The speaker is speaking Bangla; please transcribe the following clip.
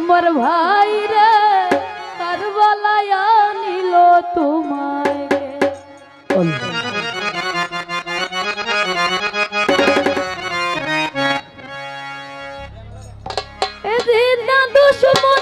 আমার ভাই রে কারবালায় নিল তোমায় দুশ্মন